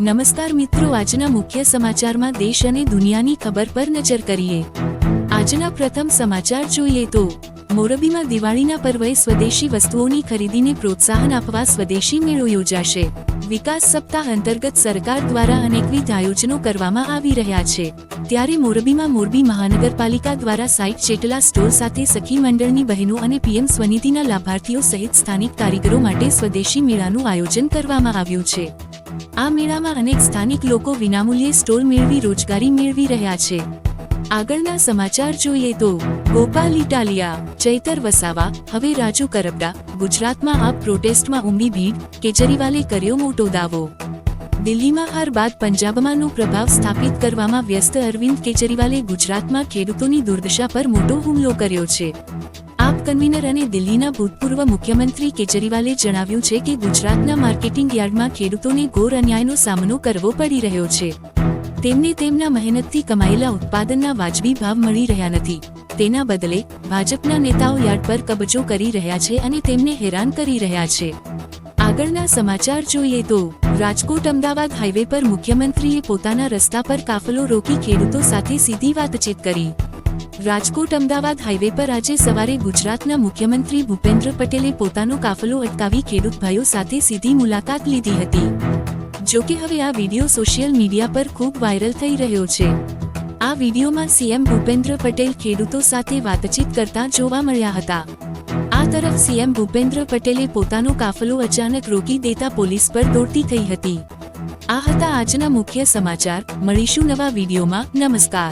નમસ્કાર મિત્રો, આજના મુખ્ય સમાચારમાં દેશ અને દુનિયાની ખબર પર નજર કરીએ. આજના પ્રથમ સમાચાર જોઈએ તો, મોરબીમાં દિવાળીના પર્વે સ્વદેશી વસ્તુઓની ખરીદીને પ્રોત્સાહન આપવા સ્વદેશી મેળો યોજાશે. વિકાસ સપ્તાહ અંતર્ગત સરકાર દ્વારા અનેકવિધ આયોજનો કરવામાં આવી રહ્યા છે. ત્યારે મોરબીમાં મોરબી મહાનગરપાલિકા દ્વારા સાઇટ જેટલા સ્ટોર સાથે સખી મંડળની બહેનો અને પીએમ સ્વનિધિના લાભાર્થીઓ સહિત સ્થાનિક કારીગરો માટે સ્વદેશી મેળાનું આયોજન કરવામાં આવ્યું છે. આ મેળામાં અનેક સ્થાનિક લોકો વિનામૂલ્યે સ્ટોલ મેળવી રોજગારી મેળવી રહ્યા છે. આગળના સમાચાર જોઈએ તો, ગોપાલ ઇટાલિયા, ચૈતર વસાવા, હવે રાજુ કરપડા, ગુજરાતમાં આ પ્રોટેસ્ટમાં ઉમી ભીડ, કેજરીવાલે કર્યો મોટો દાવો. દિલ્હીમાં હાર બાદ પંજાબમાંનો પ્રભાવ સ્થાપિત કરવામાં વ્યસ્ત અરવિંદ કેજરીવાલે ગુજરાતમાં ખેડૂતોની દુર્દશા પર મોટો હુમલો કર્યો છે. કન્વીનર અને દિલ્હીના ભૂતપૂર્વ મુખ્યમંત્રી કેજરીવાલે જણાવ્યું છે કે ગુજરાતના માર્કેટિંગ યાર્ડમાં ખેડૂતોને ઘોર અન્યાયનો સામનો કરવો પડી રહ્યો છે. તેમને તેમના મહેનતથી કમાયેલા ઉત્પાદનના વાજબી ભાવ મળી રહ્યા નથી. તેના બદલે, ભાજપના નેતાઓ યાર્ડ પર કબજો કરી રહ્યા છે અને તેમને હેરાન કરી રહ્યા છે. આગળના સમાચાર જોઈએ તો, રાજકોટ અમદાવાદ હાઈવે પર મુખ્યમંત્રીએ પોતાના રસ્તા પર કાફલો રોકી ખેડૂતો સાથે સીધી વાતચીત કરી. રાજકોટ અમદાવાદ હાઈવે પર આજે સવારે ગુજરાતના મુખ્યમંત્રી ભૂપેન્દ્ર પટેલે પોતાનો કાફલો અટકાવી ખેડૂત ભાઈઓ સાથે સીધી મુલાકાત લીધી હતી. જો કે હવે આ વીડિયો સોશિયલ મીડિયા પર ખૂબ વાયરલ થઈ રહ્યો છે. આ વિડીયોમાં સીએમ ભૂપેન્દ્ર પટેલ ખેડૂતો સાથે વાતચીત કરતા જોવા મળ્યા હતા. આ તરફ સીએમ ભૂપેન્દ્ર પટેલે પોતાનો કાફલો અચાનક રોકી દેતા પોલીસ પર દોડતી થઈ હતી. આ હતા આજના મુખ્ય સમાચાર. મળીશું નવા વિડીયોમાં. નમસ્કાર.